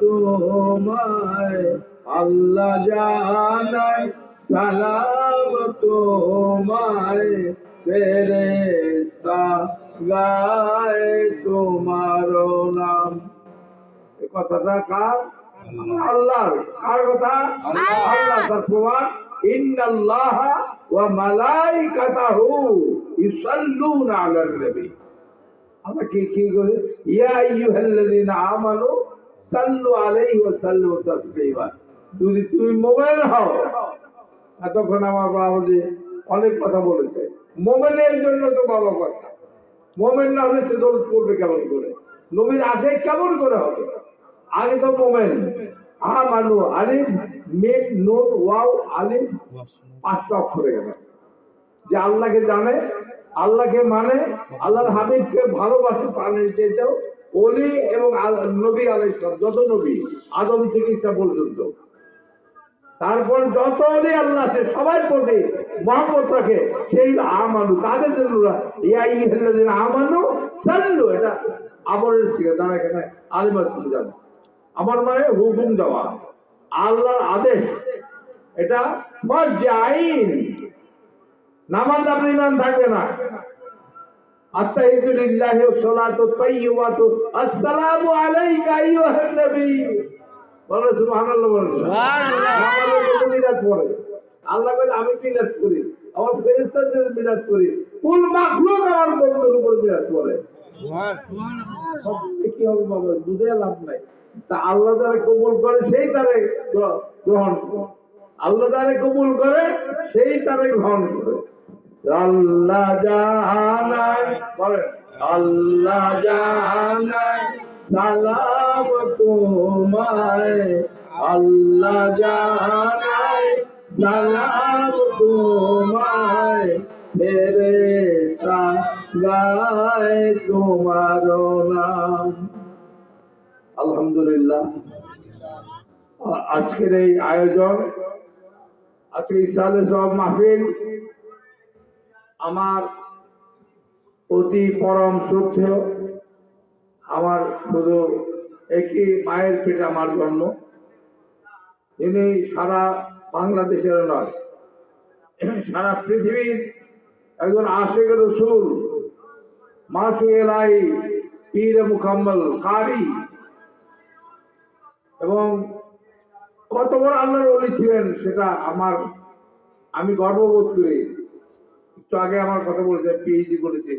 তোমায় আল্লাহ জানায় সালাম তোমায়। ফেরেশতা গায় তোমার নাম। এ কথাটা কার? আল্লাহর। কার কথা? আল্লাহ। তার প্রমাণ ইন্নাল্লাহ ওয়া মালাইকাতাহু ইউসাল্লুনা আলার নবী আমরা কি কি করি ইয়া আইয়ুহাল্লাযীনা আমানু সাল্লু আলাইহি ওয়া সাল্লিমু তাসলিমা। যদি তুমি মোমেন হও, এতক্ষণ আমার বাবা অনেক কথা বলেছে। মোমেনের জন্য তো বাবা কথা। মোমেন না হলে সে দৌড় করবে কেমন করে? নবীর আসে কেমন করে হবে? আগে তো মোমেন আ মানু, আলিফ, মিম, নুন, ওয়াও, আলিফ, পাঁচটা অক্ষরে গেল। যে আল্লাহকে জানে, আল্লাহকে মানে আল্লাহর হাবিবকে ভালোবাসে প্রাণের চেয়েছেও অলি এবং নবী আলাইসলাম যত নবী, আদম থেকে ইসা পর্যন্ত। তারপর যত অলি আল্লাহ আছে সবাই প্রতি মহব্বত রাখে, সেই আমানু তাদের জন্য আমানু সাল্লু, এটা আমরের শিখে তারা এখানে আলিমা শুনে জানে। আমার মানে হুকুম দেওয়া। আল্লাহর আদেশ, এটা আইন নামাজ আপনি ইমান থাকবে না। আইয়ুহান নবী। বলো সুবহানাল্লাহ বলো। সুবহানাল্লাহ। কত মিলাদ পড়ে। আল্লাহ বলে আমি মিলাদ করি। আমার ফেরেশতাদের মিলাদ করি। কুল মাখলুক আমার বন্ধুর উপর মিলাদ করে সব দিকে কি হবে বাবা? বুঝে লাভ নাই। তা আল্লাহ যারা কবুল করে সেই তারে গ্র- গ্রহণ করে। আল্লাহ যারা কবুল করে সেই তারে গ্রহণ করে। আল্লাহ জাহানায় বলেন, আল্লাহ জাহানায় সালাম তোমায়। আল্লাহ জাহানায় সালাম তোমায়। মেরে গায় তোমার নাম। আলহামদুলিল্লাহ। আজকের এই আয়োজন, আজকে ইসালে সব মাহফিল আমার অতি পরম শ্রদ্ধেয় আমার শুধু একই মায়ের পেটে আমার জন্ম। তিনি সারা বাংলাদেশের নয়, সারা পৃথিবীর একজন আশেখ রসুল মাসু এলাই, পীর মুকাম্মল কারি, এবং কত বড় আল্লাহর অলি ছিলেন সেটা আমার, আমি গর্ববোধ করি। একটু আগে আমার কথা বলেছে পিএইচডি করেছে।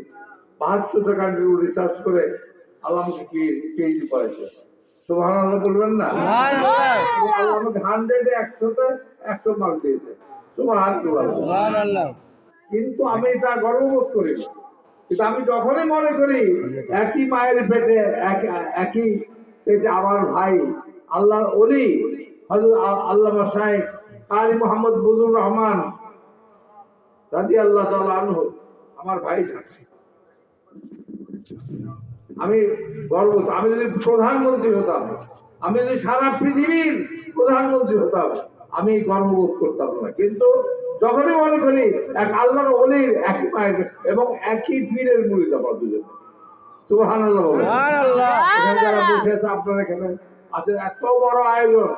বাহাত্তরটা কান্ট্রি রিসার্চ করে আল্লাহ আমাকে পিএইচডি করেছে সুবাহ বলবেন না? আল্লাহ আমাকে হান্ড্রেডে একশোতে একশো মার্ক দিয়েছে। সুবাহ কিন্তু আমি এটা গর্ববোধ করি। না। কিন্তু আমি যখনই মনে করি একই মায়ের পেটে এক- একই পেটে আমার ভাই আল্লাহর অলি হজরত আল্লাহ সাহেব কারি মোহাম্মদ বুজুর রহমান রাজি আল্লাহ আনহু আমার ভাই থাকে আমি গর্ব আমি যদি প্রধানমন্ত্রী হতাম আমি যদি সারা পৃথিবীর প্রধানমন্ত্রী হতাম আমি গর্ববোধ করতাম না। কিন্তু যখনই মনে করি এক আল্লাহর অলির একই মায়ের এবং একই পীরের মুড়ি আমার দুজন যারা বসে আছে আপনার এখানে আছে এত বড় আয়োজন।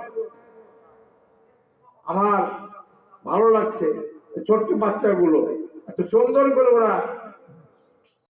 আমার ভালো লাগছে। ছোট্ট বাচ্চাগুলো এত সুন্দর করে ওরা